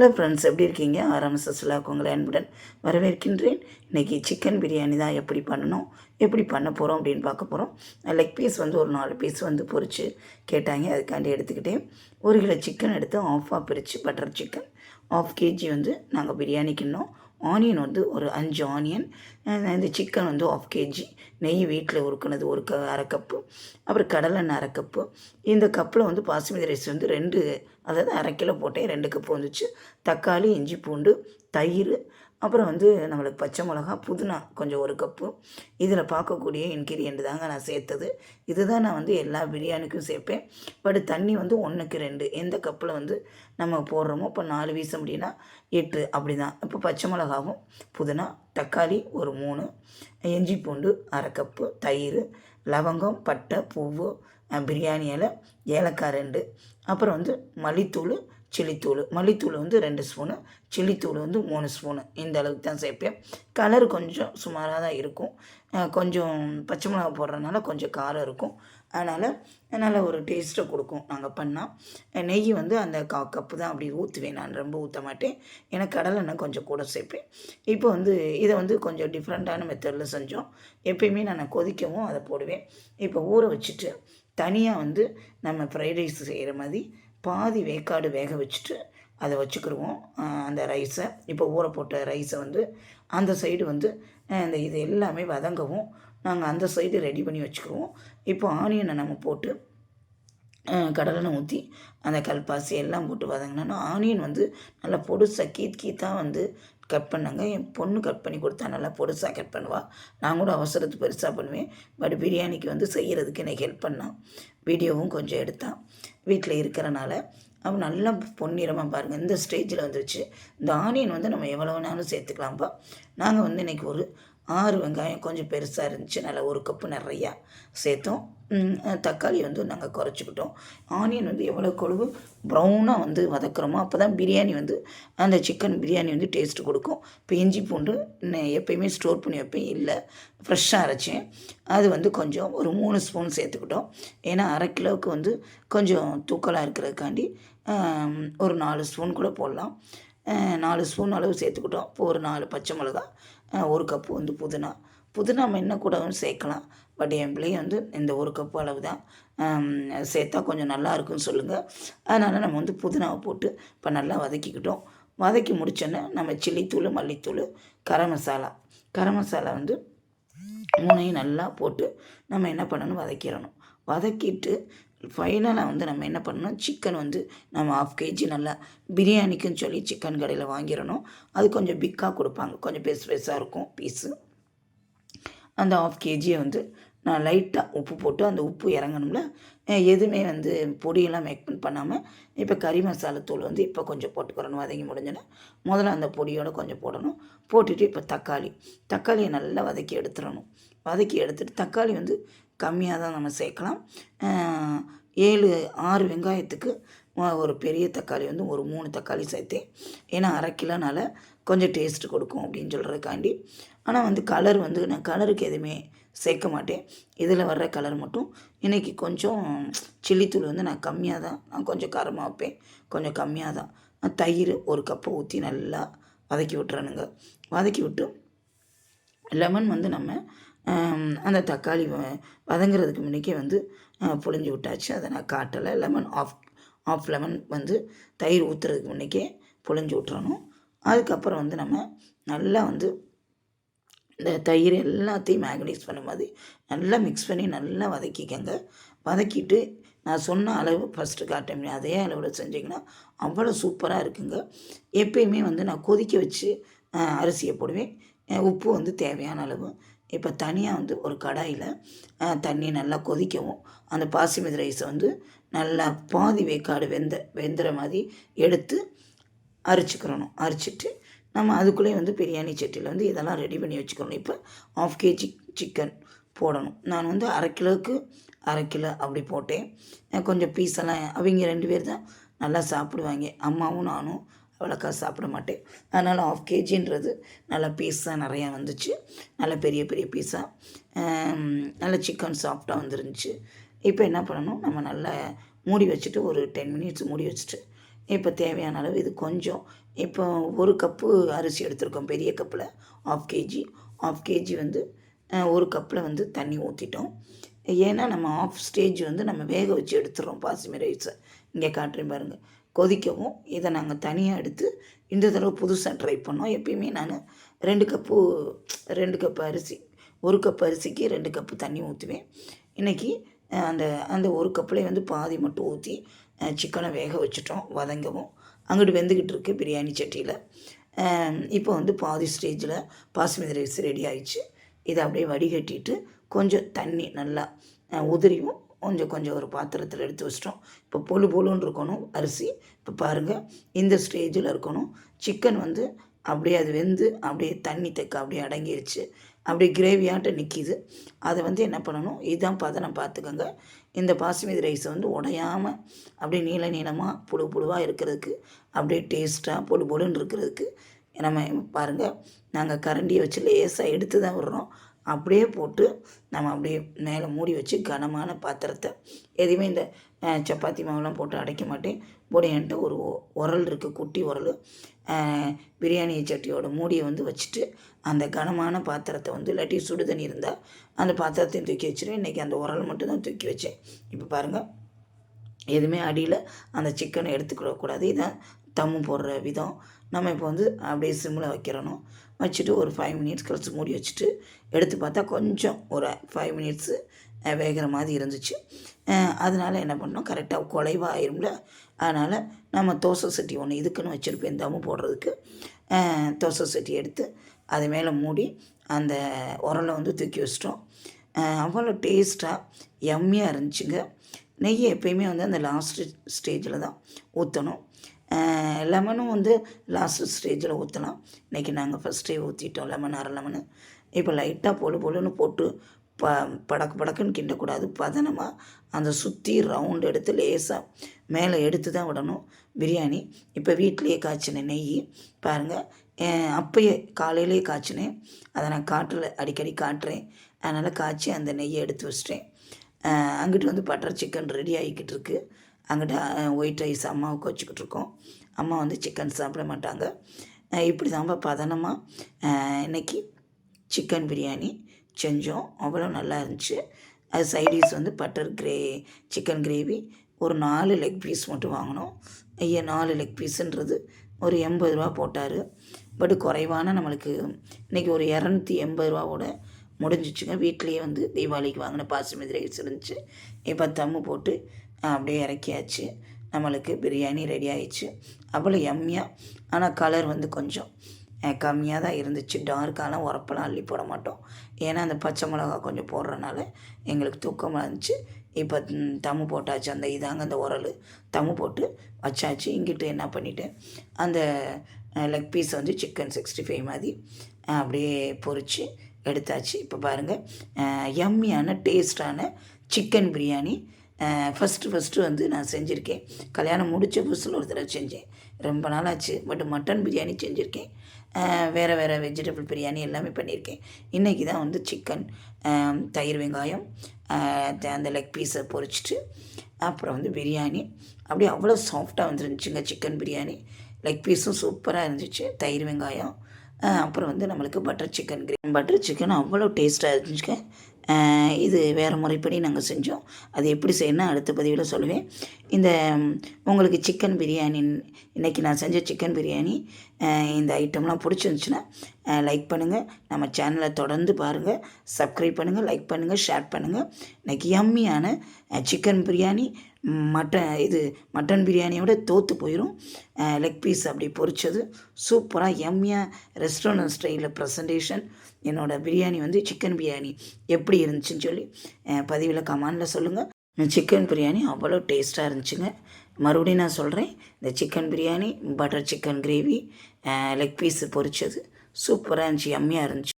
Hello friends எப்படி இருக்கீங்க? ஆரம்ப சுலாக்கு உங்களை அன்புடன் வரவேற்கின்றேன். இன்றைக்கி சிக்கன் பிரியாணி தான் எப்படி பண்ணணும் எப்படி பண்ண போகிறோம் அப்படின்னு பார்க்க போகிறோம் லெக் பீஸ் வந்து ஒரு நாலு பீஸ் வந்து பொரித்து கேட்டாங்க அதுக்காண்டி எடுத்துக்கிட்டேன். ஒரு கிலோ சிக்கன் எடுத்து ஆஃபாக பிரித்து பட்டர் சிக்கன் ஆஃப் கேஜி வந்து நாங்கள் பிரியாணிக்குன்னோம் ஆனியன் வந்து ஒரு அஞ்சு ஆனியன் இந்த சிக்கன் வந்து ஆஃப் கேஜி நெய் வீட்டில் உருக்குனது ஒரு க அரை கப்பு அப்புறம் கடலெண்ணெய் அரை கப்பு இந்த கப்பில் வந்து பாசுமதி ரைஸ் வந்து ரெண்டு அதாவது அரை கிலோ போட்டேன். ரெண்டு கப்பு வந்துச்சு. தக்காளி இஞ்சி பூண்டு தயிர் அப்புறம் வந்து நம்மளுக்கு பச்சை மிளகா புதினா கொஞ்சம் ஒரு கப்பு. இதில் பார்க்கக்கூடிய இன்க்ரீடியண்ட் தாங்க நான் சேர்த்தது. இதுதான் நான் வந்து எல்லா பிரியாணிக்கும் சேர்ப்பேன். பட் தண்ணி வந்து ஒன்றுக்கு ரெண்டு. எந்த கப்பில் வந்து நம்ம போடுறோமோ இப்போ நாலு வீச அப்படின்னா எட்டு. அப்படி தான் இப்போ பச்சை மிளகாவும் புதினா தக்காளி ஒரு மூணு. இஞ்சி பூண்டு அரை கப்பு. தயிர் லவங்கம் பட்டை பூவு பிரியாணி இலை ஏலக்காய் ரெண்டு. அப்புறம் வந்து மல்லித்தூள் சில்லித்தூள் மல்லித்தூள் வந்து ரெண்டு ஸ்பூனு சில்லித்தூள் வந்து மூணு ஸ்பூனு. இந்த அளவுக்கு தான் சேர்ப்பேன். கலர் கொஞ்சம் சுமாராக தான் இருக்கும். கொஞ்சம் பச்சை மிளகா போடுறதுனால கொஞ்சம் காரம் இருக்கும். அதனால் நல்ல ஒரு டேஸ்ட்டை கொடுக்கும் நாங்கள் பண்ணால் நெய் வந்து அந்த கா கப்பு தான் அப்படி ஊற்றுவேன் நான் ரொம்ப ஊற்ற மாட்டேன். ஏன்னா கடலை நான் கொஞ்சம் கூட சேர்ப்பேன். இப்போ வந்து இதை வந்து கொஞ்சம் டிஃப்ரெண்ட்டான மெத்தடில் செஞ்சோம். எப்பயுமே நான் கொதிக்கவும் அதை போடுவேன். இப்போ ஊற வச்சுட்டு தனியாக வந்து நம்ம ஃப்ரைட் ரைஸ் செய்கிற மாதிரி பாதி வேக்காடு வேக வச்சுட்டு அதை வச்சுக்கிடுவோம் அந்த ரைஸை. இப்போ ஊற போட்ட ரைஸை வந்து அந்த சைடு வந்து இந்த இது எல்லாமே வதங்கவும் நாங்கள் அந்த சைடு ரெடி பண்ணி வச்சுக்கிடுவோம் இப்போ ஆனியனை நம்ம போட்டு கடலெண்ணெய் ஊற்றி அந்த கல்பாசி எல்லாம் போட்டு வதங்கினோன்னா ஆனியன் வந்து நல்லா பொடுசாக கீத் கீத்தாக வந்து கட் பண்ணாங்க. என் பொண்ணு கட் பண்ணி கொடுத்தா நல்லா பொடுசாக கட் பண்ணுவாள் நான் கூட அவசரத்து பெருசாக பண்ணுவேன். பட் பிரியாணிக்கு வந்து செய்கிறதுக்கு எனக்கு ஹெல்ப் பண்ணான் வீடியோவும் கொஞ்சம் எடுத்தான் வீட்டில் இருக்கிறனால அவன் நல்லா பொன்னிறமாக பாருங்கள் இந்த ஸ்டேஜில் வந்துருச்சு. இந்த ஆனியன் வந்து நம்ம எவ்வளோ வேணாலும் சேர்த்துக்கலாம்ப்பா நாங்கள் வந்து இன்றைக்கி ஒரு ஆறு வெங்காயம் கொஞ்சம் பெருசாக இருந்துச்சு. நல்லா ஒரு கப்பு நிறையா சேர்த்தோம். தக்காளி வந்து நாங்கள் குறைச்சிக்கிட்டோம். ஆனியன் வந்து எவ்வளோ கொழுவு? ப்ரௌனாக வந்து வதக்குறோமோ அப்போ தான் பிரியாணி வந்து அந்த சிக்கன் பிரியாணி வந்து டேஸ்ட்டு கொடுக்கும். இப்போ இஞ்சி பூண்டு எப்பயுமே ஸ்டோர் பண்ணி வைப்பேன். இல்லை ஃப்ரெஷ்ஷாக அரைச்சேன். அது வந்து கொஞ்சம் ஒரு மூணு ஸ்பூன் சேர்த்துக்கிட்டோம். ஏன்னா அரை கிலோவுக்கு வந்து கொஞ்சம் தூக்கலாக இருக்கிறதுக்காண்டி ஒரு நாலு ஸ்பூன் கூட போடலாம். நாலு ஸ்பூன் அளவு சேர்த்துக்கிட்டோம். இப்போ ஒரு நாலு பச்சை மிளகா ஒரு கப்பு வந்து புதினா. புதினா நம்ம என்ன கூடவும் சேர்க்கலாம். பட் என் பிள்ளைங்க வந்து இந்த ஒரு கப்பு அளவு தான் சேர்த்தா கொஞ்சம் நல்லா இருக்குன்னு சொல்லுங்கள் அதனால் நம்ம வந்து புதினாவை போட்டு இப்போ நல்லா வதக்கிக்கிட்டோம். வதக்கி முடிச்சோன்னே நம்ம சில்லித்தூள் மல்லித்தூள் கரம் மசாலா. கரம் மசாலா வந்து மூணையும் நல்லா போட்டு நம்ம என்ன பண்ணணும்? வதக்கிடணும். வதக்கிட்டு ஃபைனலாக வந்து நம்ம என்ன பண்ணணும்? சிக்கன் வந்து நம்ம ஆஃப் கேஜி நல்லா பிரியாணிக்குன்னு சொல்லி சிக்கன் கடையில் வாங்கிடணும். அது கொஞ்சம் பிக்காக கொடுப்பாங்க. கொஞ்சம் பெருசு பெருசாக இருக்கும் பீஸு அந்த ஆஃப் கேஜியை வந்து நான் லைட்டாக உப்பு போட்டு அந்த உப்பு இறங்கணும்ல எதுவுமே வந்து பொடியெல்லாம் மேக் பண்ணாமல் இப்போ கறி மசாலா தூள் வந்து இப்போ கொஞ்சம் போட்டுக்கிறணும். வதங்கி முடிஞ்சோன்னா முதல்ல அந்த பொடியோடு கொஞ்சம் போடணும். போட்டுட்டு இப்போ தக்காளி தக்காளியை நல்லா வதக்கி எடுத்துடணும். வதக்கி எடுத்துட்டு தக்காளி வந்து கம்மியாக தான் நம்ம சேர்க்கலாம். ஏழு ஆறு வெங்காயத்துக்கு ஒரு பெரிய தக்காளி வந்து ஒரு மூணு தக்காளி சேர்த்தேன். ஏன்னா அரை கிலோனால கொஞ்சம் டேஸ்ட்டு கொடுக்கும் அப்படின்னு சொல்கிறதுக்காண்டி ஆனால் வந்து கலர் வந்து நான் கலருக்கு எதுவுமே சேர்க்க மாட்டேன். இதில் வர்ற கலர் மட்டும். இன்றைக்கி கொஞ்சம் சில்லித்தூள் வந்து நான் கம்மியாக தான் நான் கொஞ்சம் காரமாக வைப்பேன். கொஞ்சம் கம்மியாக தான் தயிர் ஒரு கப்பை ஊற்றி நல்லா வதக்கி விட்றனுங்க வதக்கி விட்டு லெமன் வந்து நம்ம அந்த தக்காளி வதங்குறதுக்கு முன்னிக்கே வந்து புழிஞ்சு விட்டாச்சு. அதை நான் காட்டலை. லெமன் ஆஃப் ஆஃப் லெமன் வந்து தயிர் ஊற்றுறதுக்கு முன்னிக்கே புழிஞ்சு விட்றணும் அதுக்கப்புறம் வந்து நம்ம நல்லா வந்து இந்த தயிர் எல்லாத்தையும் மேக்னைஸ் பண்ண மாதிரி நல்லா மிக்ஸ் பண்ணி நல்லா வதக்கிக்கங்க. வதக்கிட்டு நான் சொன்ன அளவு ஃபஸ்ட்டு காட்டேன் அதே அளவில் செஞ்சிங்கன்னா அவ்வளோ சூப்பராக இருக்குங்க. எப்பயுமே வந்து நான் கொதிக்க வச்சு அரிசியை போடுவேன். உப்பு வந்து தேவையான அளவு. இப்போ தனியாக வந்து ஒரு கடாயில் தண்ணி நல்லா கொதிக்கவும். அந்த பாசிமதி ரைஸை வந்து நல்லா பாதி வேக்காடு வெந்த வெந்துற மாதிரி எடுத்து அரைச்சிக்கிறணும் அரைச்சிட்டு நம்ம அதுக்குள்ளேயே வந்து பிரியாணி சட்டியில் வந்து இதெல்லாம் ரெடி பண்ணி வச்சுக்கணும். இப்போ ஆஃப் கேஜி சிக்கன் போடணும். நான் வந்து அரை கிலோவுக்கு அரை கிலோ அப்படி போட்டேன். கொஞ்சம் பீஸெல்லாம் அவங்க ரெண்டு பேர் தான் நல்லா சாப்பிடுவாங்க. அம்மாவும் நானும் அவ்வளோக்கா சாப்பிட மாட்டேன். அதனால் ஆஃப் கேஜின்றது நல்ல பீஸாக நிறையா வந்துச்சு. நல்ல பெரிய பெரிய பீஸாக நல்ல சிக்கன் சாஃப்டாக வந்துருந்துச்சு. இப்போ என்ன பண்ணணும்? நம்ம நல்லா மூடி வச்சுட்டு ஒரு டென் மினிட்ஸ் மூடி வச்சுட்டு இப்போ தேவையான அளவு இது கொஞ்சம். இப்போ ஒரு கப்பு அரிசி எடுத்திருக்கோம் பெரிய கப்பில். ஆஃப் கேஜி ஆஃப் கேஜி வந்து ஒரு கப்பில் வந்து தண்ணி ஊற்றிட்டோம் ஏன்னா நம்ம ஆஃப் ஸ்டேஜ் வந்து நம்ம வேக வச்சு எடுத்துடுறோம் பாசிமி ரைஸை இங்கே காட்டுறேன் பாருங்கள் கொதிக்கவும் இதை நாங்கள் தனியாக எடுத்து இந்த தடவை புதுசாக ட்ரை பண்ணோம். எப்பயுமே நான் ரெண்டு கப்பு ரெண்டு கப்பு அரிசி ஒரு கப் அரிசிக்கு ரெண்டு கப்பு தண்ணி ஊற்றுவேன் இன்றைக்கி அந்த அந்த ஒரு கப்புலேயே வந்து பாதி மட்டும் ஊற்றி சிக்கனை வேக வச்சுட்டோம் வதங்கவும். அங்கிட்டு வெந்துக்கிட்டு இருக்கு பிரியாணி சட்டியில். இப்போ வந்து பாதி ஸ்டேஜில் பாசுமதி ரைஸ் ரெடி ஆயிடுச்சு. இதை அப்படியே வடிகட்டிட்டு கொஞ்சம் தண்ணி நல்லா உதிரியும் கொஞ்சம் கொஞ்சம் ஒரு பாத்திரத்தில் எடுத்து வச்சிட்டோம். இப்போ பொழு பொழுன்னு இருக்கணும் அரிசி. இப்போ பாருங்கள் இந்த ஸ்டேஜில் இருக்கணும். சிக்கன் வந்து அப்படியே அது வெந்து அப்படியே தண்ணி தைக்க அப்படியே அடங்கிருச்சு. அப்படியே கிரேவியாட்ட நிற்கிது அதை வந்து என்ன பண்ணணும்? இதுதான் பதனம் பார்த்துக்கோங்க. இந்த பாசுமதி ரைஸை வந்து உடையாமல் அப்படியே நீள நீளமாக புழு புழுவாக இருக்கிறதுக்கு அப்படியே டேஸ்ட்டாக பொழு பொழுன்னு இருக்கிறதுக்கு நம்ம பாருங்கள் நாங்கள் கரண்டியை வச்சு லேசாக எடுத்து தான் விடுறோம். அப்படியே போட்டு நம்ம அப்படியே மேலே மூடி வச்சு கனமான பாத்திரத்தை எதுவுமே இந்த சப்பாத்தி மாவுலாம் போட்டு அடைக்க மாட்டேன். போட என்கிட்ட ஒரு ஒ- உரல் இருக்குது குட்டி உரல். பிரியாணி சட்டியோட மூடியை வந்து வச்சுட்டு அந்த கனமான பாத்திரத்தை வந்து இல்லாட்டி சுடு தண்ணி இருந்தால் அந்த பாத்திரத்தையும் தூக்கி வச்சிருவேன். இன்றைக்கி அந்த உரல் மட்டும்தான் தூக்கி வச்சேன். இப்போ பாருங்கள் எதுவுமே அடியில் அந்த சிக்கனை எடுத்துக்கிடக்கூடாது இதான் தம்மு போடுற விதம். நம்ம இப்போ வந்து அப்படியே சிம்மில் வைக்கிறணும். வச்சுட்டு ஒரு ஃபைவ் மினிட்ஸ் கழிச்சு மூடி வச்சுட்டு எடுத்து பார்த்தா கொஞ்சம் ஒரு ஃபைவ் மினிட்ஸு வேகிற மாதிரி இருந்துச்சு. அதனால் என்ன பண்ணோம்? கரெக்டாக குலைவாக ஆயிரும்ல அதனால் நம்ம தோசை சட்டி ஒன்று இதுக்குன்னு வச்சுருப்பேன் தம்மு போடுறதுக்கு. தோசை சட்டி எடுத்து அது மேலே மூடி அந்த உரலை வந்து தூக்கி வச்சிட்டோம். அவ்வளோ டேஸ்ட்டாக எம்மியாக இருந்துச்சுங்க. நெய் எப்பயுமே வந்து அந்த லாஸ்ட் ஸ்டேஜில் தான் ஊற்றணும் லெமனும் வந்து லாஸ்ட் ஸ்டேஜில் ஊற்றலாம் இன்றைக்கி நாங்கள் ஃபஸ்ட்டே ஊற்றிட்டோம் லெமன் அரை லெமனு இப்போ லைட்டாக பொழு பொழுன்னு போட்டு ப படக்கு படக்குன்னு கிண்டக்கூடாது. பதனமாக அந்த சுற்றி ரவுண்ட் எடுத்து லேசாக மேலே எடுத்து தான் விடணும். பிரியாணி இப்போ வீட்டிலேயே காய்ச்சின நெய் பாருங்கள் அப்பயே காலையிலேயே காய்ச்சினேன். அதை நான் காட்டில் அடிக்கடி காட்டுறேன். அதனால் காய்ச்சி அந்த நெய்யை எடுத்து வச்சிட்டேன். அங்கிட்டு வந்து பட்டர் சிக்கன் ரெடி ஆகிக்கிட்டு இருக்குது அங்கிட்ட ஒயிட் ரைஸ் அம்மாவுக்கு வச்சுக்கிட்டு இருக்கோம். அம்மா வந்து சிக்கன் சாப்பிட மாட்டாங்க. இப்படி தான் பதனமாக இன்னைக்கு சிக்கன் பிரியாணி. செஞ்சோம். அவ்வளோ நல்லா இருந்துச்சு. அது சைடிஷ் வந்து பட்டர் கிரே சிக்கன் கிரேவி ஒரு நாலு லெக் பீஸ் மட்டும் வாங்கினோம். ஐயா நாலு லெக் பீஸுன்றது ஒரு எண்பது ரூபா போட்டார். பட் குறைவான நம்மளுக்கு இன்றைக்கி ஒரு இரநூத்தி எண்பது ரூபாவோட முடிஞ்சிச்சுங்க. வீட்லேயே வந்து தீபாவளிக்கு வாங்கின பாசுமதி ரைஸ் இருந்துச்சு. இப்போ தம்மு போட்டு அப்படியே இறக்கியாச்சு. நம்மளுக்கு பிரியாணி ரெடி ஆயிடுச்சு. அவ்வளோ எம்மியாக ஆனால் கலர் வந்து கொஞ்சம் கம்மியாக தான் இருந்துச்சு. டார்க்காலாம் உரப்பெல்லாம் அள்ளி போட மாட்டோம். ஏன்னா அந்த பச்சை மிளகா கொஞ்சம் போடுறனால எங்களுக்கு தூக்கமாக இருந்துச்சு. இப்போ தம்மு போட்டாச்சு. அந்த இதாங்க அந்த உரல். தம்மு போட்டு வச்சாச்சு. இங்கிட்டு என்ன பண்ணிட்டேன் அந்த லெக் பீஸ் வந்து சிக்கன் சிக்ஸ்டி ஃபைவ் மாதிரி அப்படியே பொறிச்சு எடுத்தாச்சு. இப்போ பாருங்கள் யம்மியான டேஸ்டான சிக்கன் பிரியாணி ஃபஸ்ட்டு ஃபஸ்ட்டு வந்து நான் செஞ்சுருக்கேன். கல்யாணம் முடித்த புதுசில் ஒரு தடவை செஞ்சேன். ரொம்ப நாள் ஆச்சு. பட் மட்டன் பிரியாணி செஞ்சுருக்கேன். வேறு வேறு வெஜிடபிள் பிரியாணி எல்லாமே பண்ணியிருக்கேன் இன்றைக்கி தான் வந்து சிக்கன் தயிர் வெங்காயம் அந்த லெக் பீஸை பொரிச்சிட்டு அப்புறம் வந்து பிரியாணி. அப்படியே அவ்வளோ சாஃப்டாக வந்துருந்துச்சுங்க சிக்கன் பிரியாணி. லெக் பீஸும் சூப்பராக இருந்துச்சு. தயிர் வெங்காயம் அப்புறம் வந்து நம்மளுக்கு butter chicken gravy butter chicken அவ்வளோ டேஸ்ட்டாக இருந்துச்சுங்க. இது வேறு முறைப்படி நாங்கள் செஞ்சோம். அது எப்படி செய்யணும் அடுத்த பதிவில் சொல்லுவேன். இந்த உங்களுக்கு சிக்கன் பிரியாணி இன்றைக்கி நான் செஞ்ச சிக்கன் பிரியாணி இந்த ஐட்டம்லாம் பிடிச்சிருந்துச்சுன்னா லைக் பண்ணுங்கள் நம்ம சேனலை தொடர்ந்து பாருங்கள் சப்ஸ்கிரைப் பண்ணுங்கள் லைக் பண்ணுங்கள் ஷேர் பண்ணுங்கள் இன்றைக்கி யம்மியான சிக்கன் பிரியாணி மட்டன் இது மட்டன் பிரியாணியோட தோற்று போயிடும் லெக் பீஸ் அப்படி பொரிச்சது. சூப்பராக எம்மியாக ரெஸ்டாரண்ட் ஸ்டைலில் ப்ரெசன்டேஷன் என்னோடய பிரியாணி வந்து சிக்கன் பிரியாணி. எப்படி இருந்துச்சுன்னு சொல்லி பதிவில் கமானில் சொல்லுங்கள் சிக்கன் பிரியாணி அவ்வளோ டேஸ்ட்டாக இருந்துச்சுங்க. மறுபடியும் நான் சொல்கிறேன் இந்த chicken biryani butter chicken gravy leg piece பொரிச்சது சூப்பராக இருந்துச்சு எம்மியாக இருந்துச்சு.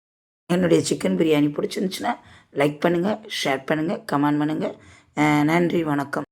என்னுடைய சிக்கன் பிரியாணி பிடிச்சிருந்துச்சுன்னா லைக் பண்ணுங்கள் ஷேர் பண்ணுங்கள் கமெண்ட் பண்ணுங்கள் நன்றி வணக்கம்.